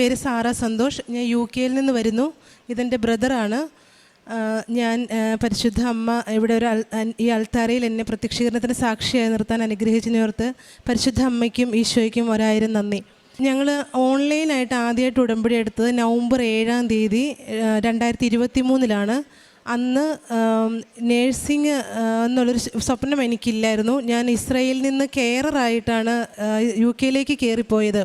പേര് സാറ സന്തോഷ്. ഞാൻ യു കെയിൽ നിന്ന് വരുന്നു. ഇതെന്റെ ബ്രദറാണ്. ഞാൻ പരിശുദ്ധ അമ്മ ഇവിടെ ഒരു ഈ അൾത്താരയിൽ എന്നെ പ്രത്യക്ഷീകരണത്തിന് സാക്ഷിയായി നിർത്താൻ അനുഗ്രഹിച്ചതിനോർത്ത് പരിശുദ്ധ അമ്മയ്ക്കും ഈശോയ്ക്കും ഒരായിരം നന്ദി. ഞങ്ങൾ ഓൺലൈനായിട്ട് ആദ്യമായിട്ട് ഉടമ്പടി എടുത്തത് നവംബർ ഏഴാം തീയതി രണ്ടായിരത്തി ഇരുപത്തി മൂന്നിലാണ് അന്ന് നേഴ്സിംഗ് എന്നുള്ളൊരു സ്വപ്നം എനിക്കില്ലായിരുന്നു. ഞാൻ ഇസ്രയേലിൽ നിന്ന് കെയറായിട്ടാണ് യു കെയിലേക്ക് കയറിപ്പോയത്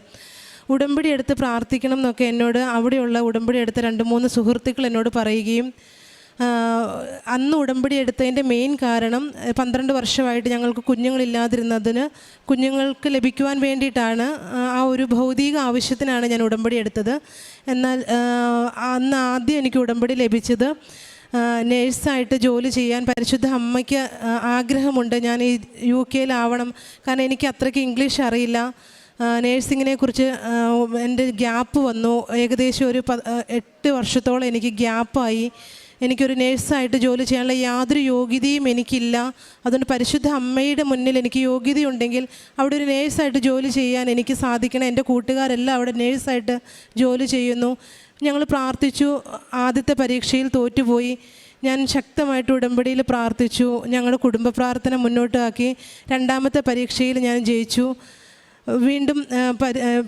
ഉടമ്പടി എടുത്ത് പ്രാർത്ഥിക്കണം എന്നൊക്കെ എന്നോട് അവിടെയുള്ള ഉടമ്പടി എടുത്ത രണ്ട് മൂന്ന് സുഹൃത്തുക്കൾ എന്നോട് പറയുകയും അന്ന് ഉടമ്പടി എടുത്തതിന്റെ മെയിൻ കാരണം പന്ത്രണ്ട് വർഷമായിട്ട് ഞങ്ങൾക്ക് കുഞ്ഞുങ്ങളില്ലാതിരുന്നതിന് കുഞ്ഞുങ്ങൾക്ക് ലഭിക്കുവാൻ വേണ്ടിയിട്ടാണ് ആ, ഒരു ഭൗതിക ആവശ്യത്തിനാണ് ഞാൻ ഉടമ്പടി എടുത്തത്. എന്നാൽ അന്ന് ആദ്യം എനിക്ക് ഉടമ്പടി ലഭിച്ചത് നേഴ്സായിട്ട് ജോലി ചെയ്യാൻ പരിശുദ്ധ അമ്മയ്ക്ക് ആഗ്രഹമുണ്ട്. ഞാൻ ഈ യു കെയിലാവണം. കാരണം എനിക്ക് അത്രയ്ക്ക് ഇംഗ്ലീഷ് അറിയില്ല. നേഴ്സിങ്ങിനെ കുറിച്ച് എന്റെ ഗ്യാപ്പ് വന്നു. ഏകദേശം ഒരു എട്ട് വർഷത്തോളം എനിക്ക് ഗ്യാപ്പായി. എനിക്കൊരു നേഴ്സായിട്ട് ജോലി ചെയ്യാനുള്ള യാതൊരു യോഗ്യതയും എനിക്കില്ല. അതുകൊണ്ട് പരിശുദ്ധ അമ്മയുടെ മുന്നിൽ എനിക്ക് യോഗ്യതയുണ്ടെങ്കിൽ അവിടെ ഒരു നേഴ്സായിട്ട് ജോലി ചെയ്യാൻ എനിക്ക് സാധിക്കണം. എന്റെ കൂട്ടുകാരെല്ലാം അവിടെ നേഴ്സായിട്ട് ജോലി ചെയ്യുന്നു. ഞങ്ങൾ പ്രാർത്ഥിച്ചു. ആദ്യത്തെ പരീക്ഷയിൽ തോറ്റുപോയി. ഞാൻ ശക്തമായിട്ട് ഉടമ്പടിയിൽ പ്രാർത്ഥിച്ചു. ഞങ്ങളുടെ കുടുംബ പ്രാർത്ഥന മുന്നോട്ടാക്കി രണ്ടാമത്തെ പരീക്ഷയിൽ ഞാൻ ജയിച്ചു. വീണ്ടും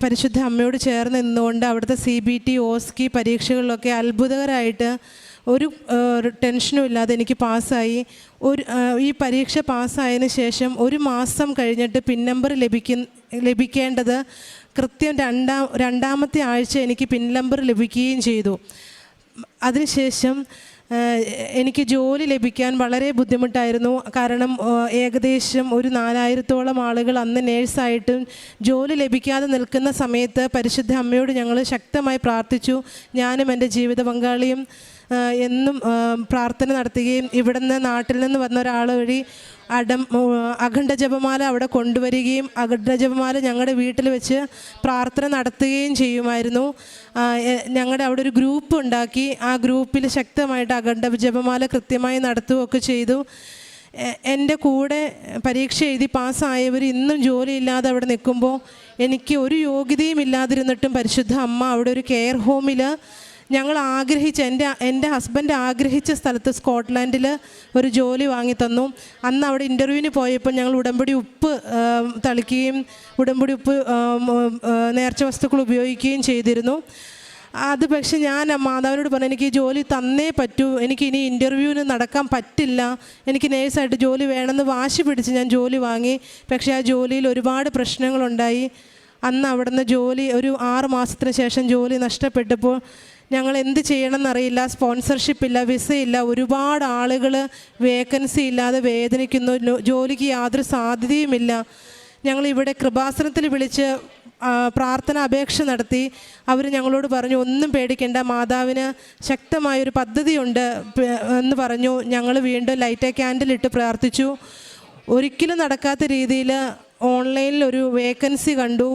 പരിശുദ്ധ അമ്മയോട് ചേർന്ന് നിന്നുകൊണ്ട് അവിടുത്തെ സി ബി ടി ഓസ്കി പരീക്ഷകളിലൊക്കെ അത്ഭുതകരമായിട്ട് ഒരു ടെൻഷനും ഇല്ലാതെ എനിക്ക് പാസ്സായി. ഒരു ഈ പരീക്ഷ പാസ്സായതിന് ശേഷം ഒരു മാസം കഴിഞ്ഞിട്ട് പിൻ നമ്പർ ലഭിക്കുന്ന ലഭിക്കേണ്ടത് കൃത്യം രണ്ടാം രണ്ടാമത്തെ ആഴ്ച എനിക്ക് പിൻ നമ്പർ ലഭിക്കുകയും ചെയ്തു. അതിനുശേഷം എനിക്ക് ജോലി ലഭിക്കാൻ വളരെ ബുദ്ധിമുട്ടായിരുന്നു. കാരണം ഏകദേശം ഒരു നാലായിരത്തോളം ആളുകൾ അന്ന് നേഴ്സായിട്ടും ജോലി ലഭിക്കാതെ നിൽക്കുന്ന സമയത്ത് പരിശുദ്ധ അമ്മയോട് ഞങ്ങൾ ശക്തമായി പ്രാർത്ഥിച്ചു. ഞാനും എന്റെ ജീവിത പങ്കാളിയും എന്നും പ്രാർത്ഥന നടത്തുകയും ഇവിടുന്ന് നാട്ടിൽ നിന്ന് വന്ന ഒരാൾ വഴി അടം അഖണ്ഡ ജപമാല അവിടെ കൊണ്ടുവരികയും അഖണ്ഡ ജപമാല ഞങ്ങളുടെ വീട്ടിൽ വെച്ച് പ്രാർത്ഥന നടത്തുകയും ചെയ്യുമായിരുന്നു. ഞങ്ങളുടെ അവിടെ ഒരു ഗ്രൂപ്പ് ഉണ്ടാക്കി. ആ ഗ്രൂപ്പിൽ ശക്തമായിട്ട് അഖണ്ഡ ജപമാല കൃത്യമായി നടത്തുകയൊക്കെ ചെയ്തു. എന്റെ കൂടെ പരീക്ഷ എഴുതി പാസ്സായവർ ഇന്നും ജോലിയില്ലാതെ അവിടെ നിൽക്കുമ്പോൾ എനിക്ക് ഒരു യോഗ്യതയും ഇല്ലാതിരുന്നിട്ടും പരിശുദ്ധ അമ്മ അവിടെ ഒരു കെയർ ഹോമിൽ ഞങ്ങൾ ആഗ്രഹിച്ച എന്റെ എന്റെ ഹസ്ബൻഡ് ആഗ്രഹിച്ച സ്ഥലത്ത് സ്കോട്ട്ലാൻഡിൽ ഒരു ജോലി വാങ്ങി തന്നു. അന്ന് അവിടെ ഇന്റർവ്യൂവിന് പോയപ്പോൾ ഞങ്ങൾ ഉടമ്പടി ഉപ്പ് തളിക്കുകയും ഉടമ്പടി ഉപ്പ് നേർച്ച വസ്തുക്കൾ ഉപയോഗിക്കുകയും ചെയ്തിരുന്നു. അത് പക്ഷെ ഞാൻ മാതാവിനോട് പറഞ്ഞു എനിക്ക് ഈ ജോലി തന്നേ പറ്റൂ. എനിക്ക് ഇനി ഇന്റർവ്യൂവിന് നടക്കാൻ പറ്റില്ല. എനിക്ക് നേഴ്സായിട്ട് ജോലി വേണമെന്ന് വാശി പിടിച്ച് ഞാൻ ജോലി വാങ്ങി. പക്ഷേ ആ ജോലിയിൽ ഒരുപാട് പ്രശ്നങ്ങളുണ്ടായി. അന്ന് അവിടുന്ന് ജോലി ഒരു ആറ് മാസത്തിന് ശേഷം ജോലി നഷ്ടപ്പെട്ടപ്പോൾ ഞങ്ങൾ എന്ത് ചെയ്യണമെന്നറിയില്ല സ്പോൺസർഷിപ്പ് ഇല്ല വിസയില്ല ഒരുപാട് ആളുകൾ വേക്കൻസി ഇല്ലാതെ വേദനിക്കുന്നു ജോലിക്ക് യാതൊരു സാധ്യതയുമില്ല ഞങ്ങൾ ഇവിടെ കൃപാസനത്തിൽ വിളിച്ച് പ്രാർത്ഥന അപേക്ഷ നടത്തി. അവർ ഞങ്ങളോട് പറഞ്ഞു ഒന്നും പേടിക്കേണ്ട മാതാവിന് ശക്തമായൊരു പദ്ധതിയുണ്ട് എന്ന് പറഞ്ഞു. ഞങ്ങൾ വീണ്ടും ലൈറ്റ് ക്യാൻഡിൽ ഇട്ട് പ്രാർത്ഥിച്ചു. ഒരിക്കലും നടക്കാത്ത രീതിയിൽ ഓൺലൈനിൽ ഒരു വേക്കൻസി കണ്ടു.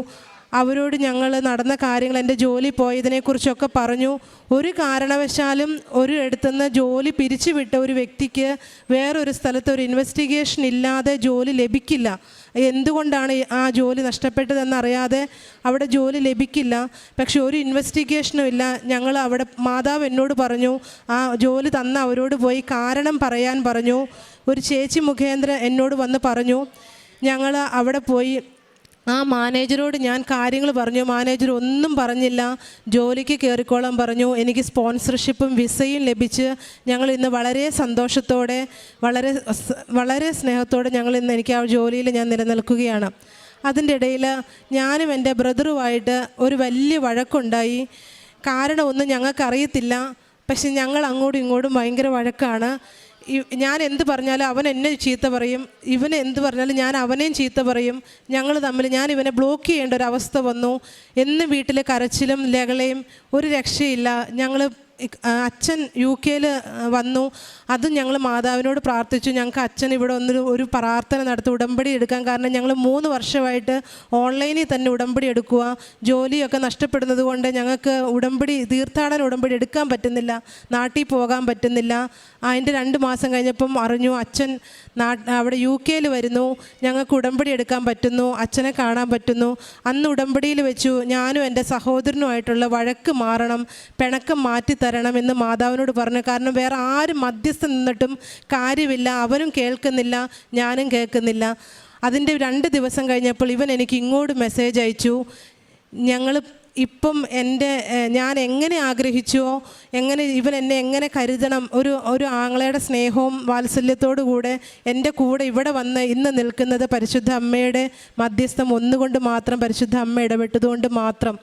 അവരോട് ഞങ്ങൾ നടന്ന കാര്യങ്ങൾ എന്റെ ജോലി പോയതിനെക്കുറിച്ചൊക്കെ പറഞ്ഞു. ഒരു കാരണവശാലും ഒരു ഇടത്തുനിന്ന് ജോലി പിരിച്ചുവിട്ട ഒരു വ്യക്തിക്ക് വേറൊരു സ്ഥലത്ത് ഒരു ഇൻവെസ്റ്റിഗേഷൻ ഇല്ലാതെ ജോലി ലഭിക്കില്ല. എന്തുകൊണ്ടാണ് ആ ജോലി നഷ്ടപ്പെട്ടതെന്നറിയാതെ അവിടെ ജോലി ലഭിക്കില്ല. പക്ഷെ ഒരു ഇൻവെസ്റ്റിഗേഷനും ഇല്ല. ഞങ്ങൾ അവിടെ മാതാവ് എന്നോട് പറഞ്ഞു. ആ ജോലി തന്ന അവരോട് പോയി കാരണം പറയാൻ പറഞ്ഞു. ഒരു ചേച്ചി മുഖേന്ദ്ര എന്നോട് വന്ന് പറഞ്ഞു. ഞങ്ങൾ അവിടെ പോയി ആ മാനേജരോട് ഞാൻ കാര്യങ്ങൾ പറഞ്ഞു. മാനേജർ ഒന്നും പറഞ്ഞില്ല. ജോലിക്ക് കയറിക്കോളാൻ പറഞ്ഞു. എനിക്ക് സ്പോൺസർഷിപ്പും വിസയും ലഭിച്ച് ഞങ്ങൾ ഇന്ന് വളരെ സന്തോഷത്തോടെ വളരെ വളരെ സ്നേഹത്തോടെ ഞങ്ങൾ ഇന്ന് എനിക്ക് ആ ജോലിയിൽ ഞാൻ നിലനിൽക്കുകയാണ്. അതിന്റെ ഇടയിൽ ഞാനും എന്റെ ബ്രദറുമായിട്ട് ഒരു വലിയ വഴക്കുണ്ടായി. കാരണമൊന്നും ഞങ്ങൾക്കറിയത്തില്ല. പക്ഷെ ഞങ്ങൾ അങ്ങോട്ടും ഇങ്ങോട്ടും ഭയങ്കര വഴക്കാണ്. ഞാൻ എന്ത് പറഞ്ഞാലും അവൻ എന്നെ ചീത്ത പറയും ഇവൻ എന്ത് പറഞ്ഞാലും ഞാൻ അവനെയും ചീത്ത പറയും ഞങ്ങൾ തമ്മിൽ ഞാൻ ഇവനെ ബ്ലോക്ക് ചെയ്യേണ്ട ഒരു അവസ്ഥ വന്നു. എന്നും വീട്ടിലെ കരച്ചിലും ലകളയും ഒരു രക്ഷയില്ല ഞങ്ങൾ അച്ഛൻ യു കെയിൽ വന്നു. അതും ഞങ്ങൾ മാതാവിനോട് പ്രാർത്ഥിച്ചു. ഞങ്ങൾക്ക് അച്ഛൻ ഇവിടെ ഒന്നൊരു ഒരു പ്രാർത്ഥന നടത്തി. ഉടമ്പടി എടുക്കാൻ കാരണം ഞങ്ങൾ മൂന്ന് വർഷമായിട്ട് ഓൺലൈനിൽ തന്നെ ഉടമ്പടി എടുക്കുക ജോലിയൊക്കെ നഷ്ടപ്പെടുന്നത് കൊണ്ട് ഞങ്ങൾക്ക് ഉടമ്പടി തീർത്ഥാടന ഉടമ്പടി എടുക്കാൻ പറ്റുന്നില്ല. നാട്ടിൽ പോകാൻ പറ്റുന്നില്ല. അതിന്റെ രണ്ട് മാസം കഴിഞ്ഞപ്പം അറിഞ്ഞു അച്ഛൻ അവിടെ യു കെയിൽ വരുന്നു. ഞങ്ങൾക്ക് ഉടമ്പടി എടുക്കാൻ പറ്റുന്നു. അച്ഛനെ കാണാൻ പറ്റുന്നു. അന്ന് ഉടമ്പടിയിൽ വെച്ചു. ഞാനും എന്റെ സഹോദരനുമായിട്ടുള്ള വഴക്ക് മാറണം. പിണക്കം മാറ്റിത്തരണം എന്ന് മാതാവിനോട് പറഞ്ഞു. കാരണം വേറെ ആരും മധ്യസ്ഥ നിന്നിട്ടും കാര്യമില്ല. അവരും കേൾക്കുന്നില്ല ഞാനും കേൾക്കുന്നില്ല. അതിന്റെ രണ്ട് ദിവസം കഴിഞ്ഞപ്പോൾ ഇവൻ എനിക്ക് ഇങ്ങോട്ട് മെസ്സേജ് അയച്ചു. ഞങ്ങൾ ഇപ്പം എന്റെ ഞാൻ എങ്ങനെ ആഗ്രഹിച്ചുവോ എങ്ങനെ ഇവൻ എന്നെ എങ്ങനെ കരുതണം ഒരു ഒരു ആങ്ങളയുടെ സ്നേഹവും വാത്സല്യത്തോടു കൂടെ എന്റെ കൂടെ ഇവിടെ വന്ന് ഇന്ന് നിൽക്കുന്നത് പരിശുദ്ധ അമ്മയുടെ മധ്യസ്ഥം ഒന്നുകൊണ്ട് മാത്രം പരിശുദ്ധ അമ്മ ഇടപെട്ടതുകൊണ്ട് മാത്രം.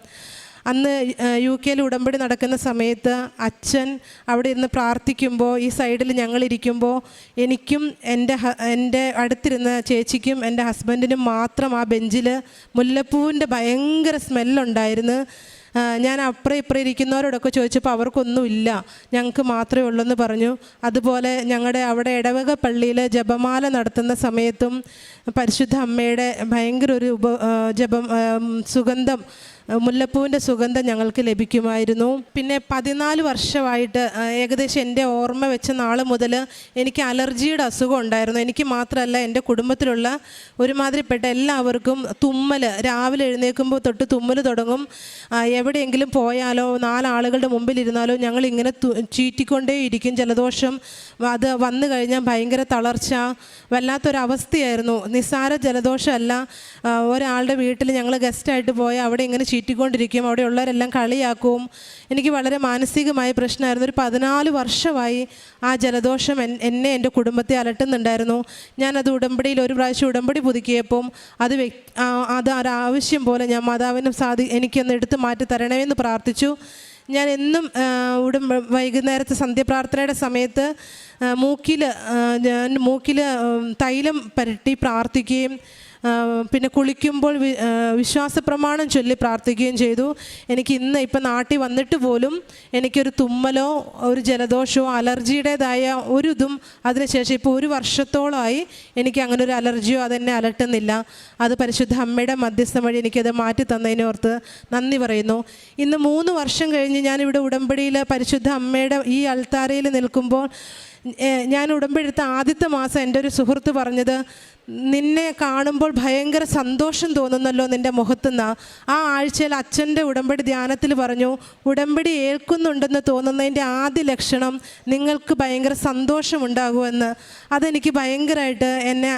അന്ന് യു കെയിൽ ഉടമ്പടി നടക്കുന്ന സമയത്ത് അച്ഛൻ അവിടെ ഇരുന്ന് പ്രാർത്ഥിക്കുമ്പോൾ ഈ സൈഡിൽ ഞങ്ങളിരിക്കുമ്പോൾ എനിക്കും എന്റെ എന്റെ അടുത്തിരുന്ന ചേച്ചിക്കും എന്റെ ഹസ്ബൻഡിനും മാത്രം ആ ബെഞ്ചിൽ മുല്ലപ്പൂവിന്റെ ഭയങ്കര സ്മെല്ലുണ്ടായിരുന്നു. ഞാൻ അപ്പുറം ഇപ്പുറം ഇരിക്കുന്നവരോടൊക്കെ ചോദിച്ചപ്പോൾ അവർക്കൊന്നുമില്ല ഞങ്ങൾക്ക് മാത്രമേ ഉള്ളൂ എന്ന് പറഞ്ഞു. അതുപോലെ ഞങ്ങളുടെ അവിടെ ഇടവക പള്ളിയിൽ ജപമാല നടത്തുന്ന സമയത്തും പരിശുദ്ധ അമ്മയുടെ ഭയങ്കര ഒരു ഉപ ജപം സുഗന്ധം മുല്ലപ്പൂവിന്റെ സുഗന്ധം ഞങ്ങൾക്ക് ലഭിക്കുമായിരുന്നു. പിന്നെ പതിനാല് വർഷമായിട്ട് ഏകദേശം എന്റെ ഓർമ്മ വെച്ച നാൾ മുതൽ എനിക്ക് അലർജിയുടെ അസുഖം ഉണ്ടായിരുന്നു. എനിക്ക് മാത്രമല്ല എന്റെ കുടുംബത്തിലുള്ള ഒരുമാതിരിപ്പെട്ട എല്ലാവർക്കും തുമ്മൽ രാവിലെ എഴുന്നേൽക്കുമ്പോൾ തൊട്ട് തുമ്മൽ തുടങ്ങും. എവിടെയെങ്കിലും പോയാലോ നാലാളുകളുടെ മുമ്പിൽ ഇരുന്നാലോ ഞങ്ങൾ ഇങ്ങനെ ചീറ്റിക്കൊണ്ടേ ഇരിക്കും. ജലദോഷം അത് വന്നു കഴിഞ്ഞാൽ ഭയങ്കര തളർച്ച വല്ലാത്തൊരവസ്ഥയായിരുന്നു. നിസ്സാര ജലദോഷമല്ല. ഒരാളുടെ വീട്ടിൽ ഞങ്ങൾ ഗസ്റ്റായിട്ട് പോയാൽ അവിടെ ഇങ്ങനെ ചീറ്റിക്കൊണ്ടിരിക്കും അവിടെയുള്ളവരെല്ലാം കളിയാക്കും. എനിക്ക് വളരെ മാനസികമായ പ്രശ്നമായിരുന്നു. ഒരു പതിനാല് വർഷമായി ആ ജലദോഷം എന്നെ എന്റെ കുടുംബത്തെ അലട്ടുന്നുണ്ടായിരുന്നു. ഞാനത് ഉടമ്പടിയിൽ ഒരു പ്രാവശ്യം ഉടമ്പടി പുതുക്കിയപ്പം അത് അത് ഒരാവശ്യം പോലെ ഞാൻ മാതാവിനും സാധി എനിക്കൊന്ന് എടുത്തു മാറ്റി തരണമെന്ന് പ്രാർത്ഥിച്ചു. ഞാൻ എന്നും ഉടുമ്പ ഉടം വൈകുന്നേരത്തെ സന്ധ്യപ്രാർത്ഥനയുടെ സമയത്ത് മൂക്കിൽ ഞാൻ മൂക്കിൽ തൈലം പരട്ടി പ്രാർത്ഥിക്കുകയും പിന്നെ കുളിക്കുമ്പോൾ വിശ്വാസ പ്രമാണം ചൊല്ലി പ്രാർത്ഥിക്കുകയും ചെയ്തു. എനിക്ക് ഇന്ന് ഇപ്പം നാട്ടിൽ വന്നിട്ട് പോലും എനിക്കൊരു തുമ്മലോ ഒരു ജലദോഷമോ അലർജിയുടേതായ ഒരു ഇതും അതിനുശേഷം ഇപ്പോൾ ഒരു വർഷത്തോളമായി എനിക്ക് അങ്ങനെ ഒരു അലർജിയോ അതെന്നെ അലട്ടുന്നില്ല. അത് പരിശുദ്ധ അമ്മയുടെ മധ്യസ്ഥം വഴി എനിക്കത് മാറ്റി തന്നതിനോർത്ത് നന്ദി പറയുന്നു. ഇന്ന് മൂന്ന് വർഷം കഴിഞ്ഞ് ഞാനിവിടെ ഉടമ്പടിയിൽ പരിശുദ്ധ അമ്മയുടെ ഈ അൾത്താരയിൽ നിൽക്കുമ്പോൾ ഞാൻ ഉടമ്പെടുത്ത ആദ്യത്തെ മാസം എന്റെ ഒരു സുഹൃത്ത് പറഞ്ഞത് നിന്നെ കാണുമ്പോൾ ഭയങ്കര സന്തോഷം തോന്നുന്നല്ലോ നിന്റെ മുഖത്തുനിന്ന്. ആ ആഴ്ചയിൽ അച്ഛന്റെ ഉടമ്പടി ധ്യാനത്തിൽ പറഞ്ഞു ഉടമ്പടി ഏൽക്കുന്നുണ്ടെന്ന് തോന്നുന്നതിന്റെ ആദ്യ ലക്ഷണം നിങ്ങൾക്ക് ഭയങ്കര സന്തോഷമുണ്ടാകുമെന്ന്. അതെനിക്ക് ഭയങ്കരമായിട്ട് എന്നെ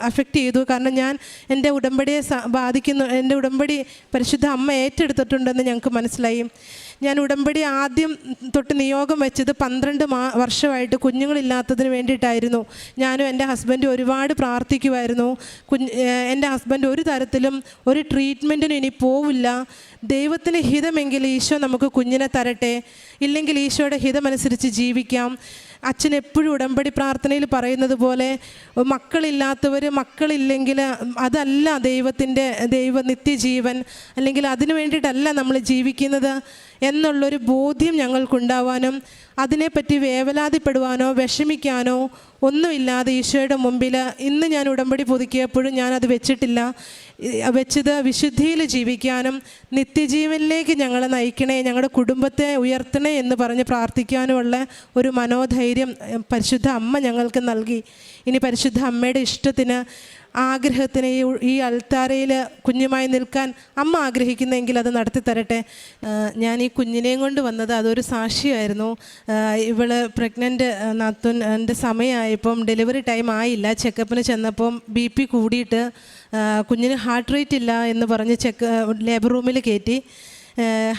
അഫക്റ്റ് ചെയ്തു. കാരണം ഞാൻ എന്റെ ഉടമ്പടിയെ ബാധിക്കുന്നു എന്റെ ഉടമ്പടി പരിശുദ്ധ അമ്മ ഏറ്റെടുത്തിട്ടുണ്ടെന്ന് ഞങ്ങൾക്ക് മനസ്സിലായി. ഞാൻ ഉടമ്പടി ആദ്യം തൊട്ട് നിയോഗം വെച്ചത് പന്ത്രണ്ട് മാ വർഷമായിട്ട് കുഞ്ഞുങ്ങളില്ലാത്തതിന് വേണ്ടിയിട്ടായിരുന്നു. ഞാനും എന്റെ ഹസ്ബൻഡും ഒരുപാട് പ്രാർത്ഥിക്കുമായിരുന്നു കുഞ്ഞ് എന്റെ ഹസ്ബൻഡ് ഒരു തരത്തിലും ഒരു ട്രീറ്റ്മെന്റിനും ഇനി പോവില്ല. ദൈവത്തിന് ഹിതമെങ്കിൽ ഈശോ നമുക്ക് കുഞ്ഞിനെ തരട്ടെ. ഇല്ലെങ്കിൽ ഈശോയുടെ ഹിതമനുസരിച്ച് ജീവിക്കാം. അച്ഛൻ എപ്പോഴും ഉടമ്പടി പ്രാർത്ഥനയിൽ പറയുന്നത് പോലെ മക്കളില്ലാത്തവർ മക്കളില്ലെങ്കിൽ അതല്ല ദൈവത്തിന്റെ ദൈവ നിത്യജീവൻ അല്ലെങ്കിൽ അതിനു വേണ്ടിയിട്ടല്ല നമ്മൾ ജീവിക്കുന്നത് എന്നുള്ളൊരു ബോധ്യം ഞങ്ങൾക്കുണ്ടാവാനും അതിനെപ്പറ്റി വേവലാതിപ്പെടുവാനോ വിഷമിക്കാനോ ഒന്നുമില്ലാതെ ഈശോയുടെ മുമ്പിൽ ഇന്ന് ഞാൻ ഉടമ്പടി പുതുക്കിയപ്പോഴും ഞാനത് വെച്ചിട്ടില്ല. വെച്ചത് വിശുദ്ധിയിൽ ജീവിക്കാനും നിത്യജീവനിലേക്ക് ഞങ്ങളെ നയിക്കണേ ഞങ്ങളുടെ കുടുംബത്തെ ഉയർത്തണേ എന്ന് പറഞ്ഞ് പ്രാർത്ഥിക്കാനുമുള്ള ഒരു മനോധൈര്യം പരിശുദ്ധ അമ്മ ഞങ്ങൾക്ക് നൽകി. ഇനി പരിശുദ്ധ അമ്മയുടെ ഇഷ്ടത്തിന് ആഗ്രഹത്തിന് ഈ അൽത്താരയിൽ കുഞ്ഞുമായി നിൽക്കാൻ അമ്മ ആഗ്രഹിക്കുന്നെങ്കിൽ അത് നടത്തി തരട്ടെ. ഞാൻ ഈ കുഞ്ഞിനെയും കൊണ്ട് വന്നത് അതൊരു സാക്ഷിയായിരുന്നു. ഇവൾ പ്രഗ്നന്റ് നത്തുൻ എന്റെ സമയമായപ്പം ഡെലിവറി ടൈം ആയില്ല. ചെക്കപ്പിന് ചെന്നപ്പം ബി പി കൂടിയിട്ട് കുഞ്ഞിന് ഹാർട്ട് റേറ്റ് ഇല്ല എന്ന് പറഞ്ഞ് ചെക്ക് ലേബർ റൂമിൽ കയറ്റി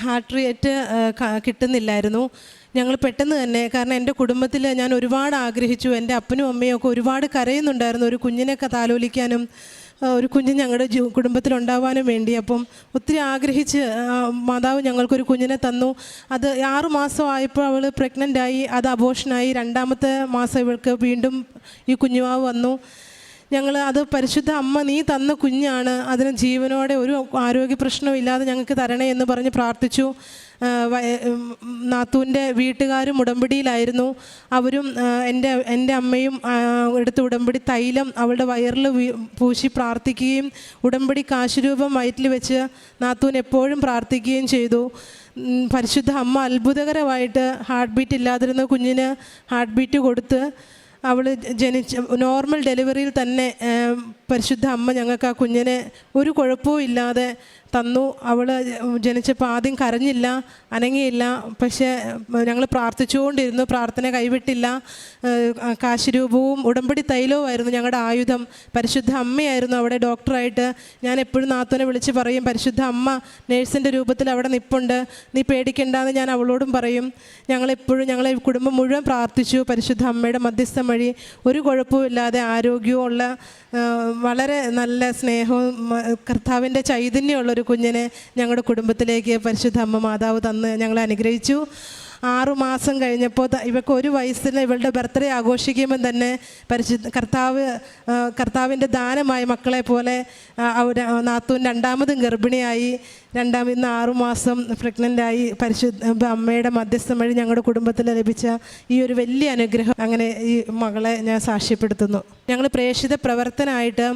ഹാർട്ട് റേറ്റ് കിട്ടുന്നില്ലായിരുന്നു. ഞങ്ങൾ പെട്ടെന്ന് തന്നെ കാരണം എന്റെ കുടുംബത്തിൽ ഞാൻ ഒരുപാട് ആഗ്രഹിച്ചു. എന്റെ അപ്പനും അമ്മയും ഒക്കെ ഒരുപാട് കരയുന്നുണ്ടായിരുന്നു ഒരു കുഞ്ഞിനെയൊക്കെ താലോലിക്കാനും ഒരു കുഞ്ഞ് ഞങ്ങളുടെ ജീ കുടുംബത്തിലുണ്ടാവാനും വേണ്ടി. അപ്പം ഒത്തിരി ആഗ്രഹിച്ച് മാതാവ് ഞങ്ങൾക്കൊരു കുഞ്ഞിനെ തന്നു. അത് ആറു മാസം ആയപ്പോൾ അവൾ പ്രഗ്നന്റ് ആയി അത് അബോഷനായി രണ്ടാമത്തെ മാസം ഇവൾക്ക് വീണ്ടും ഈ കുഞ്ഞുമാവ് വന്നു. ഞങ്ങൾ അത് പരിശുദ്ധ അമ്മ നീ തന്ന കുഞ്ഞാണ്. അതിന് ജീവനോടെ ഒരു ആരോഗ്യ പ്രശ്നവും ഇല്ലാതെ ഞങ്ങൾക്ക് തരണേ എന്ന് പറഞ്ഞ് പ്രാർത്ഥിച്ചു. നാത്തൂന്റെ വീട്ടുകാരും ഉടമ്പടിയിലായിരുന്നു. അവരും എന്റെ എന്റെ അമ്മയും എടുത്ത ഉടമ്പടി തൈലം അവളുടെ വയറിൽ പൂശി പ്രാർത്ഥിക്കുകയും ഉടമ്പടി കാശുരൂപം വയറ്റിൽ വെച്ച് നാത്തൂൻ എപ്പോഴും പ്രാർത്ഥിക്കുകയും ചെയ്തു. പരിശുദ്ധ അമ്മ അത്ഭുതകരമായിട്ട് ഹാർട്ട് ബീറ്റ് ഇല്ലാതിരുന്ന കുഞ്ഞിന് ഹാർട്ട് ബീറ്റ് കൊടുത്ത് അവൾ ജനിച്ച നോർമൽ ഡെലിവറിയിൽ തന്നെ പരിശുദ്ധ അമ്മ ഞങ്ങൾക്ക് ആ കുഞ്ഞിനെ ഒരു കുഴപ്പവും ഇല്ലാതെ തന്നു. അവൾ ജനിച്ചപ്പോൾ ആദ്യം കരഞ്ഞില്ല അനങ്ങിയില്ല. പക്ഷേ ഞങ്ങൾ പ്രാർത്ഥിച്ചുകൊണ്ടിരുന്നു പ്രാർത്ഥന കൈവിട്ടില്ല. കാശിരൂപവും ഉടമ്പടി തൈലവുമായിരുന്നു ഞങ്ങളുടെ ആയുധം. പരിശുദ്ധ അമ്മയായിരുന്നു അവിടെ ഡോക്ടറായിട്ട്. ഞാൻ എപ്പോഴും നാത്തൂനെ വിളിച്ച് പറയും പരിശുദ്ധ അമ്മ നേഴ്സിന്റെ രൂപത്തിൽ അവിടെ നിപ്പുണ്ട്. നീ പേടിക്കണ്ടെന്ന് ഞാൻ അവളോടും പറയും. ഞങ്ങളെപ്പോഴും ഞങ്ങളെ കുടുംബം മുഴുവൻ പ്രാർത്ഥിച്ചു പരിശുദ്ധ അമ്മയുടെ മധ്യസ്ഥം വഴി. ഒരു കുഴപ്പമില്ലാതെ ആരോഗ്യവും ഉള്ള വളരെ നല്ല സ്നേഹവും കർത്താവിന്റെ ചൈതന്യമുള്ളൊരു കുഞ്ഞിനെ ഞങ്ങളുടെ കുടുംബത്തിലേക്ക് പരിശുദ്ധ അമ്മ മാതാവ് തന്ന് ഞങ്ങളെ അനുഗ്രഹിച്ചു. ആറുമാസം കഴിഞ്ഞപ്പോൾ ഇവക്ക് ഒരു വയസ്സിൽ ഇവളുടെ ബർത്ത്ഡേ ആഘോഷിക്കുമ്പം തന്നെ പരിശുദ്ധ കർത്താവ് കർത്താവിന്റെ ദാനമായി മക്കളെ പോലെ നാത്തൂൻ രണ്ടാമതും ഗർഭിണിയായി. രണ്ടാമത് ആറുമാസം പ്രഗ്നന്റായി. പരിശുദ്ധ അമ്മയുടെ മധ്യസ്ഥം വഴി ഞങ്ങളുടെ കുടുംബത്തിൽ ലഭിച്ച ഈ ഒരു വലിയ അനുഗ്രഹം അങ്ങനെ ഈ മകളെ ഞാൻ സാക്ഷ്യപ്പെടുത്തുന്നു. ഞങ്ങൾ പ്രേക്ഷിത പ്രവർത്തനമായിട്ട്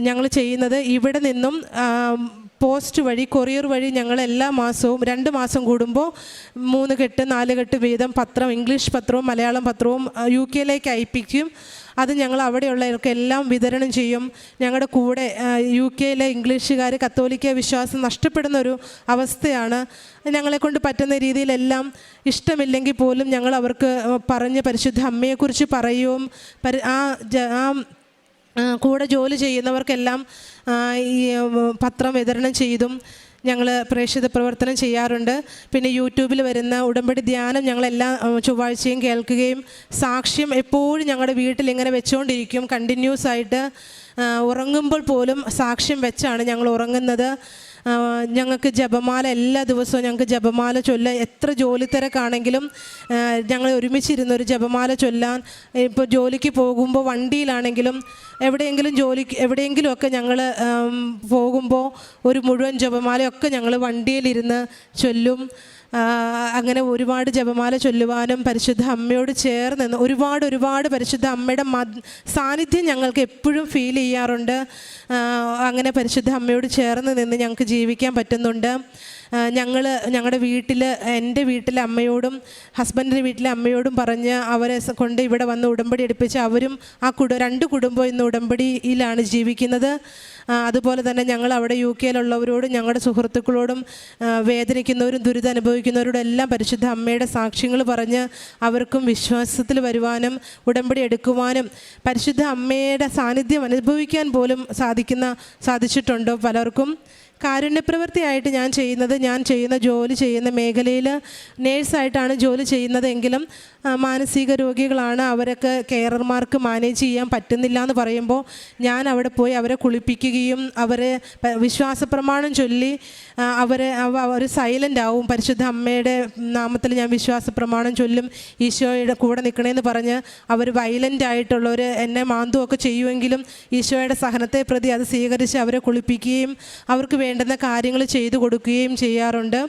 ഞങ്ങൾ ചെയ്യുന്നത് ഇവിടെ നിന്നും പോസ്റ്റ് വഴി കൊറിയർ വഴി ഞങ്ങൾ എല്ലാ മാസവും രണ്ട് മാസം കൂടുമ്പോൾ മൂന്ന് കെട്ട് നാല് കെട്ട് വീതം പത്രം ഇംഗ്ലീഷ് പത്രവും മലയാളം പത്രവും യു കെയിലേക്ക് അയപ്പിക്കും. അത് ഞങ്ങൾ അവിടെയുള്ളവർക്ക് എല്ലാം വിതരണം ചെയ്യും. ഞങ്ങളുടെ കൂടെ യു കെയിലെ ഇംഗ്ലീഷുകാർ കത്തോലിക്ക വിശ്വാസം നഷ്ടപ്പെടുന്ന ഒരു അവസ്ഥയാണ് ഞങ്ങളെക്കൊണ്ട് പറ്റുന്ന രീതിയിലെല്ലാം ഇഷ്ടമില്ലെങ്കിൽ പോലും ഞങ്ങൾ അവർക്ക് പറഞ്ഞ് പരിശുദ്ധ അമ്മയെക്കുറിച്ച് ആ ആ, കൂടെ ജോലി ചെയ്യുന്നവർക്കെല്ലാം ഈ പത്രം വിതരണം ചെയ്തും ഞങ്ങൾ പ്രേക്ഷിത പ്രവർത്തനം ചെയ്യാറുണ്ട്. പിന്നെ യൂട്യൂബിൽ വരുന്ന ഉടമ്പടി ധ്യാനം ഞങ്ങളെല്ലാ ചൊവ്വാഴ്ചയും കേൾക്കുകയും സാക്ഷ്യം എപ്പോഴും ഞങ്ങളുടെ വീട്ടിൽ ഇങ്ങനെ വെച്ചുകൊണ്ടിരിക്കും കണ്ടിന്യൂസ് ആയിട്ട് ഉറങ്ങുമ്പോൾ പോലും സാക്ഷ്യം വെച്ചാണ് ഞങ്ങൾ ഉറങ്ങുന്നത്. ഞങ്ങൾക്ക് ജപമാല എല്ലാ ദിവസവും ഞങ്ങൾക്ക് ജപമാല ചൊല്ല എത്ര ജോലി തിരക്കാണെങ്കിലും ഞങ്ങൾ ഒരുമിച്ചിരുന്ന് ഒരു ജപമാല ചൊല്ലാൻ ഇപ്പോൾ ജോലിക്ക് പോകുമ്പോൾ വണ്ടിയിലാണെങ്കിലും എവിടെയെങ്കിലും ജോലിക്ക് എവിടെയെങ്കിലുമൊക്കെ ഞങ്ങൾ പോകുമ്പോൾ ഒരു മുഴുവൻ ജപമാലയൊക്കെ ഞങ്ങൾ വണ്ടിയിലിരുന്ന് ചൊല്ലും. അങ്ങനെ ഒരുപാട് ജപമാല ചൊല്ലുവാനും പരിശുദ്ധ അമ്മയോട് ചേർന്ന് ഒരുപാട് ഒരുപാട് പരിശുദ്ധ അമ്മയുടെ സാന്നിധ്യം ഞങ്ങൾക്ക് എപ്പോഴും ഫീൽ ചെയ്യാറുണ്ട്. അങ്ങനെ പരിശുദ്ധ അമ്മയോട് ചേർന്ന് നിന്ന് ഞങ്ങൾക്ക് ജീവിക്കാൻ പറ്റുന്നുണ്ട്. ഞങ്ങൾ ഞങ്ങളുടെ വീട്ടിൽ എന്റെ വീട്ടിലെ അമ്മയോടും ഹസ്ബൻഡിന്റെ വീട്ടിലെ അമ്മയോടും പറഞ്ഞ് അവരെ കൊണ്ട് ഇവിടെ വന്ന് ഉടമ്പടി എടുപ്പിച്ച് അവരും ആ കുടു രണ്ട് കുടുംബം ഇന്ന് ഉടമ്പടിയിലാണ് ജീവിക്കുന്നത്. അതുപോലെ തന്നെ ഞങ്ങൾ അവിടെ യു കെയിലുള്ളവരോടും ഞങ്ങളുടെ സുഹൃത്തുക്കളോടും വേദനിക്കുന്നവരും ദുരിതം അനുഭവിക്കുന്നവരോടും എല്ലാം പരിശുദ്ധ അമ്മയുടെ സാക്ഷ്യങ്ങൾ പറഞ്ഞ് അവർക്കും വിശ്വാസത്തിൽ വരുവാനും ഉടമ്പടി എടുക്കുവാനും പരിശുദ്ധ അമ്മയുടെ സാന്നിധ്യം അനുഭവിക്കാൻ പോലും സാധിക്കുന്ന സാധിച്ചിട്ടുണ്ടോ പലർക്കും? കാരുണ്യപ്രവൃത്തിയായിട്ട് ഞാൻ ചെയ്യുന്നത് ഞാൻ ചെയ്യുന്ന ജോലി ചെയ്യുന്ന മേഖലയിൽ നേഴ്സായിട്ടാണ് ജോലി ചെയ്യുന്നതെങ്കിലും മാനസിക രോഗികളാണ് അവരൊക്കെ കെയറർമാർക്ക് മാനേജ് ചെയ്യാൻ പറ്റുന്നില്ല എന്ന് പറയുമ്പോൾ ഞാൻ അവിടെ പോയി അവരെ കുളിപ്പിക്കുകയും അവരെ വിശ്വാസപ്രമാണം വിശ്വാസ പ്രമാണം ചൊല്ലി അവരെ അവ- അവർ സൈലന്റ് ആവും. പരിശുദ്ധ അമ്മയുടെ നാമത്തിൽ ഞാൻ വിശ്വാസ പ്രമാണം ചൊല്ലും ഈശോയുടെ കൂടെ നിൽക്കണേന്ന് പറഞ്ഞ് അവർ വയലന്റ് ആയിട്ടുള്ളവർ എന്നെ മാന്തുമൊക്കെ ചെയ്യുമെങ്കിലും ഈശോയുടെ സഹനത്തെ പ്രതി അത് സ്വീകരിച്ച് അവരെ കുളിപ്പിക്കുകയും അവർക്ക് വേണ്ടുന്ന കാര്യങ്ങൾ ചെയ്തു കൊടുക്കുകയും ചെയ്യാറുണ്ട്.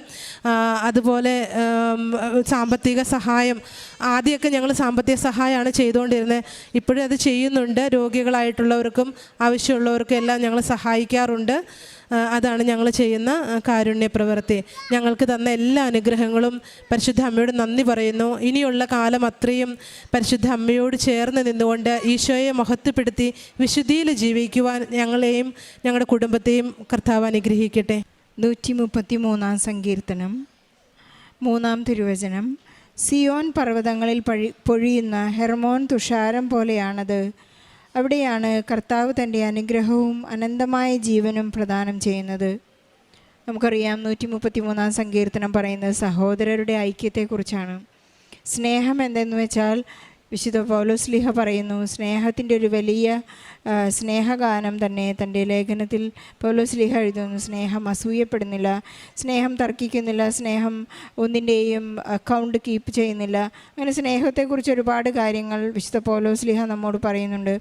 അതുപോലെ സാമ്പത്തിക സഹായം ആദ്യമൊക്കെ ഞങ്ങൾ സാമ്പത്തിക സഹായമാണ് ചെയ്തുകൊണ്ടിരുന്നത്. ഇപ്പോഴും അത് ചെയ്യുന്നുണ്ട്. രോഗികളായിട്ടുള്ളവർക്കും ആവശ്യമുള്ളവർക്കും എല്ലാം ഞങ്ങൾ സഹായിക്കാറുണ്ട്. അതാണ് ഞങ്ങൾ ചെയ്യുന്ന കാരുണ്യ പ്രവൃത്തി. ഞങ്ങൾക്ക് തന്ന എല്ലാ അനുഗ്രഹങ്ങളും പരിശുദ്ധ അമ്മയോട് നന്ദി പറയുന്നു. ഇനിയുള്ള കാലം അത്രയും പരിശുദ്ധ അമ്മയോട് ചേർന്ന് നിന്നുകൊണ്ട് ഈശോയെ മഹത്വപ്പെടുത്തി വിശുദ്ധിയിൽ ജീവിക്കുവാൻ ഞങ്ങളെയും ഞങ്ങളുടെ കുടുംബത്തെയും കർത്താവ് അനുഗ്രഹിക്കട്ടെ. നൂറ്റി മുപ്പത്തി മൂന്നാം സങ്കീർത്തനം മൂന്നാം തിരുവചനം. സിയോൻ പർവതങ്ങളിൽ പഴി പൊഴിയുന്ന ഹെർമോൻ തുഷാരം പോലെയാണത്. അവിടെയാണ് കർത്താവ് തന്റെ അനുഗ്രഹവും അനന്തമായ ജീവനും പ്രദാനം ചെയ്യുന്നത്. നമുക്കറിയാം നൂറ്റി മുപ്പത്തി മൂന്നാം സങ്കീർത്തനം പറയുന്നത് സഹോദരരുടെ ഐക്യത്തെക്കുറിച്ചാണ്. സ്നേഹം എന്തെന്ന് വെച്ചാൽ വിശുദ്ധ പൗലോസ്ലിഹ പറയുന്നു സ്നേഹത്തിന്റെ ഒരു വലിയ സ്നേഹഗാനം തന്നെ തന്റെ ലേഖനത്തിൽ പൗലോസ്ലിഹ എഴുതുന്നു. സ്നേഹം അസൂയപ്പെടുന്നില്ല സ്നേഹം തർക്കിക്കുന്നില്ല സ്നേഹം ഒന്നിന്റെയും അക്കൗണ്ട് കീപ്പ് ചെയ്യുന്നില്ല. അങ്ങനെ സ്നേഹത്തെക്കുറിച്ച് ഒരുപാട് കാര്യങ്ങൾ വിശുദ്ധ പൗലോസ്ലിഹ നമ്മോട് പറയുന്നുണ്ട്.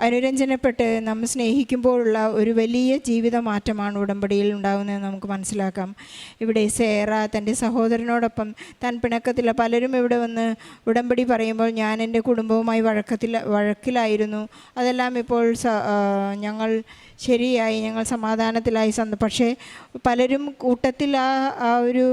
അനുരഞ്ജനപ്പെട്ട് നമ്മൾ സ്നേഹിക്കുമ്പോഴുള്ള ഒരു വലിയ ജീവിത മാറ്റമാണ് ഉടമ്പടിയിൽ ഉണ്ടാകുന്നതെന്ന് നമുക്ക് മനസ്സിലാക്കാം. ഇവിടെ സേറ തന്റെ സഹോദരനോടൊപ്പം താൻ പിണക്കത്തില്ല. പലരും ഇവിടെ വന്ന് ഉടമ്പടി പറയുമ്പോൾ ഞാൻ എന്റെ കുടുംബവുമായി വഴക്കത്തിൽ വഴക്കിലായിരുന്നു. അതെല്ലാം ഇപ്പോൾ ഞങ്ങൾ ശരിയായി ഞങ്ങൾ സമാധാനത്തിലായി സന്ത പക്ഷേ പലരും കൂട്ടത്തിൽ ആ ആ ഒരു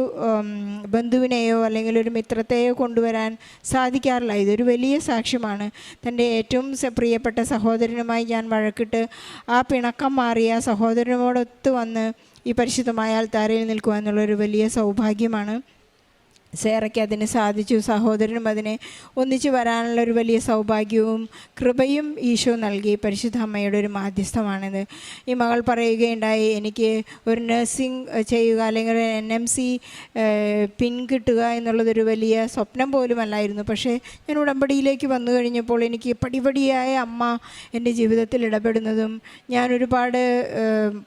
ബന്ധുവിനെയോ അല്ലെങ്കിൽ ഒരു മിത്രത്തെയോ കൊണ്ടുവരാൻ സാധിക്കാറില്ല. ഇതൊരു വലിയ സാക്ഷ്യമാണ്. തന്റെ ഏറ്റവും പ്രിയപ്പെട്ട സഹോദരനുമായി ഞാൻ വഴക്കിട്ട് ആ പിണക്കം മാറിയ സഹോദരനോടൊത്ത് വന്ന് ഈ പരിശുദ്ധമായ ആൾത്താരയിൽ നിൽക്കുക എന്നുള്ളൊരു വലിയ സൗഭാഗ്യമാണ്. സേറയ്ക്ക് അതിന് സാധിച്ചു. സഹോദരനും അതിനെ ഒന്നിച്ചു വരാനുള്ള ഒരു വലിയ സൗഭാഗ്യവും കൃപയും ഈശോ നൽകി. പരിശുദ്ധ അമ്മയുടെ ഒരു മാധ്യസ്ഥമാണിത്. ഈ മകൾ പറയുകയുണ്ടായി എനിക്ക് ഒരു നഴ്സിംഗ് ചെയ്യുക അല്ലെങ്കിൽ എൻ എം സി പിൻ കിട്ടുക എന്നുള്ളതൊരു വലിയ സ്വപ്നം പോലുമല്ലായിരുന്നു. പക്ഷേ ഞാൻ ഉടമ്പടിയിലേക്ക് വന്നു കഴിഞ്ഞപ്പോൾ എനിക്ക് പടിപടിയായ അമ്മ എന്റെ ജീവിതത്തിൽ ഇടപെടുന്നതും ഞാൻ ഒരുപാട്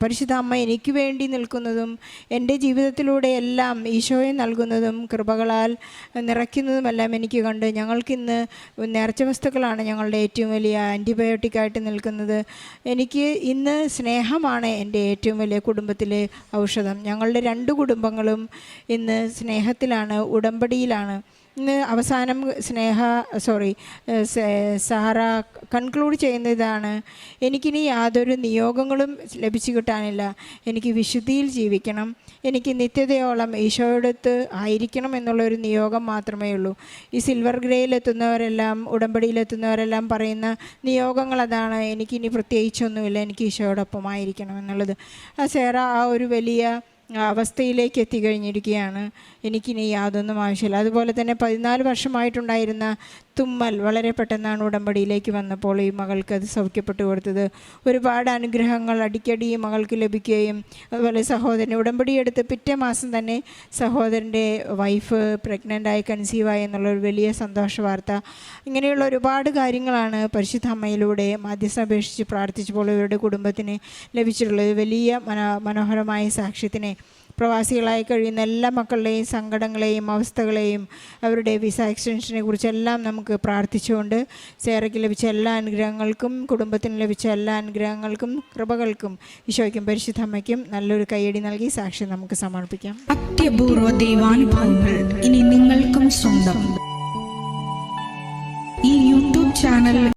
പരിശുദ്ധ അമ്മ എനിക്ക് വേണ്ടി നിൽക്കുന്നതും എന്റെ ജീവിതത്തിലൂടെ എല്ലാം ഈശോയെ നൽകുന്നതും കൃപകളാൽ നിറയ്ക്കുന്നതുമെല്ലാം എനിക്ക് കണ്ട് ഞങ്ങൾക്കിന്ന് നേർച്ച വസ്തുക്കളാണ് ഞങ്ങളുടെ ഏറ്റവും വലിയ ആന്റിബയോട്ടിക്കായിട്ട് നിൽക്കുന്നത്. എനിക്ക് ഇന്ന് സ്നേഹമാണ് എന്റെ ഏറ്റവും വലിയ കുടുംബത്തിലെ ഔഷധം. ഞങ്ങളുടെ രണ്ട് കുടുംബങ്ങളും ഇന്ന് സ്നേഹത്തിലാണ് ഉടമ്പടിയിലാണ്. ഇന്ന് അവസാനം സ്നേഹ സോറി സാറ കൺക്ലൂഡ് ചെയ്യുന്ന ഇതാണ്. എനിക്കിനി യാതൊരു നിയോഗങ്ങളും ലഭിച്ചു കിട്ടാനില്ല. എനിക്ക് വിശുദ്ധിയിൽ ജീവിക്കണം. എനിക്ക് നിത്യതയോളം ഈശോയോടത്ത് ആയിരിക്കണം എന്നുള്ള ഒരു നിയോഗം മാത്രമേ ഉള്ളൂ. ഈ സിൽവർ ഗ്രേയിലെത്തുന്നവരെല്ലാം ഉടമ്പടിയിലെത്തുന്നവരെല്ലാം പറയുന്ന നിയോഗങ്ങൾ അതാണ്. എനിക്കിനി പ്രത്യേകിച്ചൊന്നുമില്ല. എനിക്ക് ഈശോയോടൊപ്പം ആയിരിക്കണം എന്നുള്ളത്. ആ സേറ ആ ഒരു വലിയ അവസ്ഥയിലേക്ക് എത്തിക്കഴിഞ്ഞിരിക്കുകയാണ്. എനിക്കിനി യാതൊന്നും ആവശ്യമില്ല. അതുപോലെ തന്നെ പതിനാല് വർഷമായിട്ടുണ്ടായിരുന്ന തുമ്മൽ വളരെ പെട്ടെന്നാണ് ഉടമ്പടിയിലേക്ക് വന്നപ്പോൾ ഈ മകൾക്ക് അത് സൗഖ്യപ്പെട്ടു കൊടുത്തത്. ഒരുപാട് അനുഗ്രഹങ്ങൾ അടിക്കടി ഈ മകൾക്ക് ലഭിക്കുകയും അതുപോലെ സഹോദരൻ ഉടമ്പടി എടുത്ത് പിറ്റേ മാസം തന്നെ സഹോദരന്റെ വൈഫ് പ്രഗ്നന്റായി കൺസീവായി എന്നുള്ളൊരു വലിയ സന്തോഷ വാർത്ത. ഇങ്ങനെയുള്ള ഒരുപാട് കാര്യങ്ങളാണ് പരിശുദ്ധ അമ്മയിലൂടെ മാധ്യസ്ഥ അപേക്ഷിച്ച് പ്രാർത്ഥിച്ചപ്പോൾ ഇവരുടെ കുടുംബത്തിന് ലഭിച്ചിട്ടുള്ളത്. വലിയ മനോ മനോഹരമായ സാക്ഷ്യത്തിനെ പ്രവാസികളായി കഴിയുന്ന എല്ലാ മക്കളുടെയും സങ്കടങ്ങളെയും അവസ്ഥകളെയും അവരുടെ വിസ എക്സ്റ്റൻഷനെ കുറിച്ചെല്ലാം നമുക്ക് പ്രാർത്ഥിച്ചുകൊണ്ട് സേറയ്ക്ക് ലഭിച്ച എല്ലാ അനുഗ്രഹങ്ങൾക്കും കുടുംബത്തിന് ലഭിച്ച എല്ലാ അനുഗ്രഹങ്ങൾക്കും കൃപകൾക്കും ഈശോയ്ക്കും പരിശുദ്ധമ്മയ്ക്കും നല്ലൊരു കൈയടി നൽകി സാക്ഷി നമുക്ക് സമർപ്പിക്കാം. അത്യപൂർവ ദൈവാനുഭവങ്ങൾ ഇനി നിങ്ങൾക്കും സ്വന്തം. ഈ യൂട്യൂബ് ചാനൽ